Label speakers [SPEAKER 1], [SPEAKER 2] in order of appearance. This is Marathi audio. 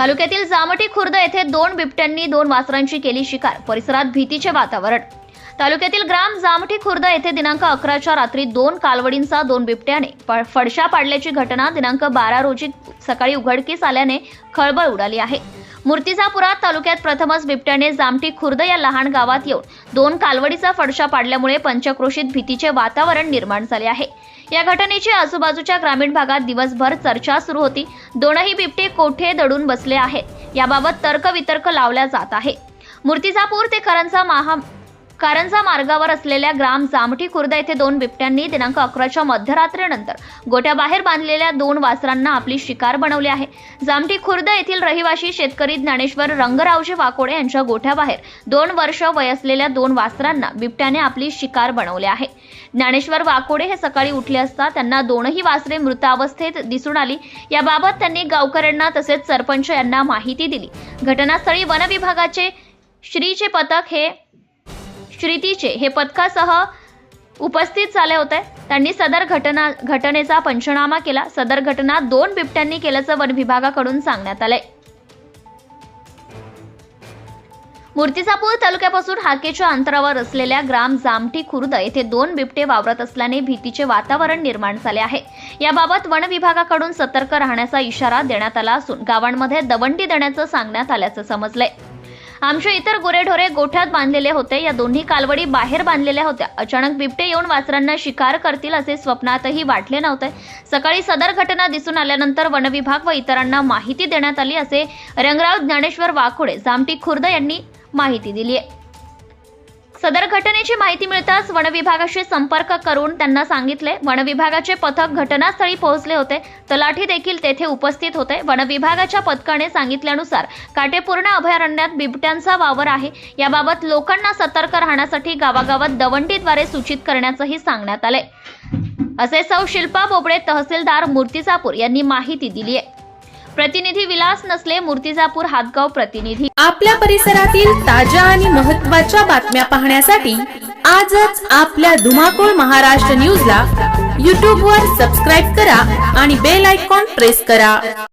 [SPEAKER 1] तालुक्यातील जामठी खुर्द येथे दोन बिबट्यांनी दोन वासरांची केली शिकार. परिसरात भीतीचे वातावरण. तालुक्यातील ग्राम जामठी खुर्द येथे दिनांक अकराच्या रात्री दोन कालवडींचा दोन बिबट्याने प- फडशा पाडल्याची घटना दिनांक बारा रोजी सकाळी उघडकीस आल्याने खळबळ उडाली आहे. मूर्तिजापुरात तालुक्यात प्रथमच बिबट्याने जामठी खुर्द या लहान गावात येऊन दोन कालवडीचा फडशा पाडल्यामुळे पंचक्रोशीत भीतीचे वातावरण निर्माण झाले आहे. या घटनेची आजूबाजूच्या ग्रामीण भागात दिवसभर चर्चा सुरू होती. दोनही बिबटे कोठे दडून बसले आहेत? याबाबत तर्कवितर्क लावला जात आहे. मूर्तिजापूर ते करंजा महा कारंजा मार्गावर असलेल्या ग्राम जामठी खुर्द येथे दोन बिबट्यांनी दिनांक अकराच्या मध्यरात्रीनंतर गोट्याबाहेर बांधलेल्या दोन वासरांना आपली शिकार बनवली आहे. जामठी खुर्द येथील रहिवासी शेतकरी ज्ञानेश्वर रंगरावजी वाकोडे यांच्या गोठ्याबाहेर दोन वर्ष वय असलेल्या दोन वासरांना बिबट्याने आपली शिकार बनवले आहे. ज्ञानेश्वर वाकोडे हे सकाळी उठले असता त्यांना दोनही वासरे मृतावस्थेत दिसून आली. याबाबत त्यांनी गावकऱ्यांना तसेच सरपंच यांना माहिती दिली. घटनास्थळी वन विभागाचे श्रीचे पथक हे श्रीतीचे हे पथकासह उपस्थित झाले होते. त्यांनी सदर घटना घटनेचा पंचनामा केला. सदर घटना दोन बिबट्यांनी केल्याचं वन विभागाकडून सांगण्यात आलंय. मूर्तिजापूर तालुक्यापासून हाकेच्या अंतरावर असलेल्या ग्राम जामठी खुर्द येथे दोन बिबटे वावरत असल्याने भीतीचे वातावरण निर्माण झाले आहे. याबाबत वन विभागाकडून सतर्क राहण्याचा इशारा देण्यात आला असून गावांमध्ये दवंडी देण्याचं सांगण्यात आल्याचं समजलंय. आमचे इतर गुरेढोरे गोठ्यात बांधलेले होते. या दोन्ही कालवडी बाहेर बांधलेल्या होत्या. अचानक बिबटे येऊन वासरांना शिकार करतील असे स्वप्नातही वाटले नव्हते. सकाळी सदर घटना दिसून आल्यानंतर वनविभाग व इतरांना माहिती देण्यात आली असे रंगराव ज्ञानेश्वर वाकोडे जामटी खुर्द यांनी माहिती दिली आहे. सदर घटनेची माहिती मिळताच वनविभागाशी संपर्क करून त्यांना सांगितले. वनविभागाचे पथक घटनास्थळी पोहोचले होते. तलाठी देखील तेथे उपस्थित होते. वनविभागाच्या पथकाने सांगितल्यानुसार काटेपूर्ण अभयारण्यात बिबट्यांचा वावर आहे. याबाबत लोकांना सतर्क राहण्यासाठी गावागावात दवंडीद्वारे सूचित करण्याचंही सांगण्यात आले. असे सौ शिल्पा बोबडे तहसीलदार मूर्तिजापूर यांनी माहिती दिली आहे प्रतिनिधी विलास नसले मूर्तिजापूर हातगाव प्रतिनिधी.
[SPEAKER 2] आपल्या परिसरातील ताज्या आणि महत्त्वाच्या बातम्या पाहण्यासाठी आजच आपल्या धुमाकूळ महाराष्ट्र न्यूजला यूट्यूबवर सबस्क्राईब करा आणि बेल आयकॉन प्रेस करा.